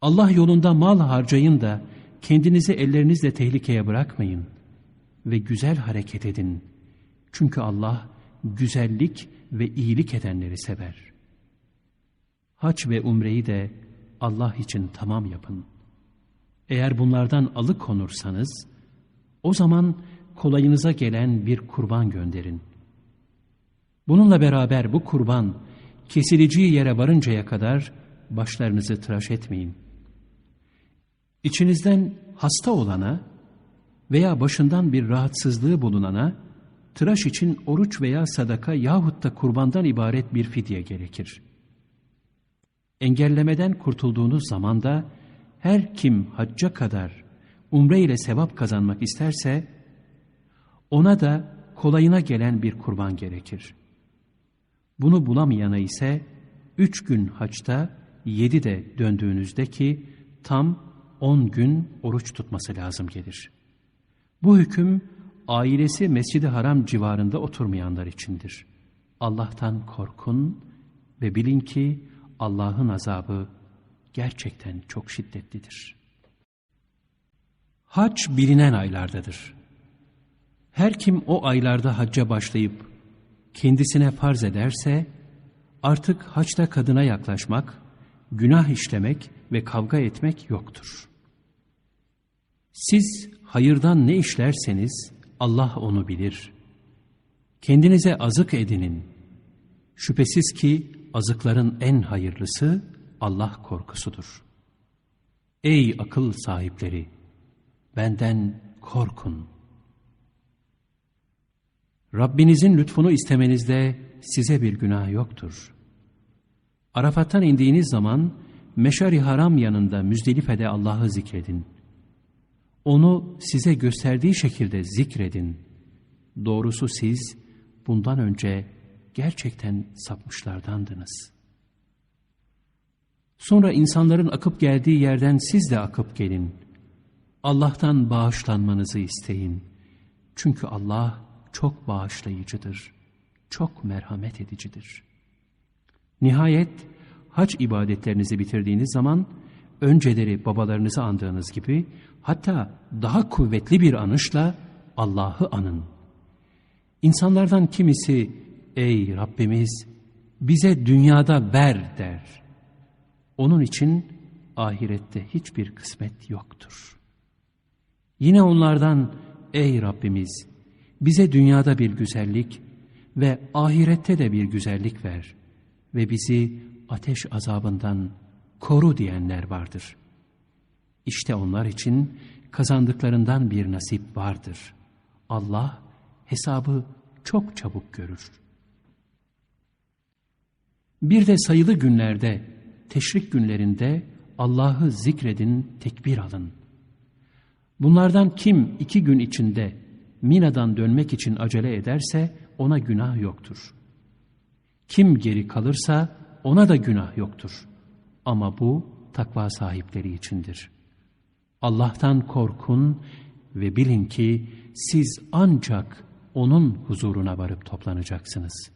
Allah yolunda mal harcayın da kendinizi ellerinizle tehlikeye bırakmayın ve güzel hareket edin. Çünkü Allah güzellik ve iyilik edenleri sever. Hac ve umreyi de Allah için tamam yapın. Eğer bunlardan alıkonursanız, o zaman kolayınıza gelen bir kurban gönderin. Bununla beraber bu kurban, kesileceği yere varıncaya kadar başlarınızı tıraş etmeyin. İçinizden hasta olana veya başından bir rahatsızlığı bulunana, tıraş için oruç veya sadaka yahut da kurbandan ibaret bir fidye gerekir. Engellemeden kurtulduğunuz zaman da her kim hacca kadar umre ile sevap kazanmak isterse ona da kolayına gelen bir kurban gerekir. Bunu bulamayana ise üç gün haçta yedi de döndüğünüzde ki tam on gün oruç tutması lazım gelir. Bu hüküm ailesi Mescid-i Haram civarında oturmayanlar içindir. Allah'tan korkun ve bilin ki Allah'ın azabı gerçekten çok şiddetlidir. Hac bilinen aylardadır. Her kim o aylarda hacca başlayıp kendisine farz ederse artık haçta kadına yaklaşmak, günah işlemek ve kavga etmek yoktur. Siz hayırdan ne işlerseniz Allah onu bilir. Kendinize azık edinin. Şüphesiz ki azıkların en hayırlısı Allah korkusudur. Ey akıl sahipleri! Benden korkun. Rabbinizin lütfunu istemenizde size bir günah yoktur. Arafat'tan indiğiniz zaman Meşari Haram yanında Müzdelife'de Allah'ı zikredin. Onu size gösterdiği şekilde zikredin. Doğrusu siz bundan önce gerçekten sapmışlardandınız. Sonra insanların akıp geldiği yerden siz de akıp gelin. Allah'tan bağışlanmanızı isteyin. Çünkü Allah çok bağışlayıcıdır, çok merhamet edicidir. Nihayet hac ibadetlerinizi bitirdiğiniz zaman önceleri babalarınızı andığınız gibi hatta daha kuvvetli bir anışla Allah'ı anın. İnsanlardan kimisi ey Rabbimiz bize dünyada ver der. Onun için ahirette hiçbir kısmet yoktur. Yine onlardan ey Rabbimiz bize dünyada bir güzellik ve ahirette de bir güzellik ver ve bizi ateş azabından koru diyenler vardır. İşte onlar için kazandıklarından bir nasip vardır. Allah hesabı çok çabuk görür. Bir de sayılı günlerde, teşrik günlerinde Allah'ı zikredin, tekbir alın. Bunlardan kim iki gün içinde Mina'dan dönmek için acele ederse ona günah yoktur. Kim geri kalırsa ona da günah yoktur. Ama bu takva sahipleri içindir. Allah'tan korkun ve bilin ki siz ancak O'nun huzuruna varıp toplanacaksınız.''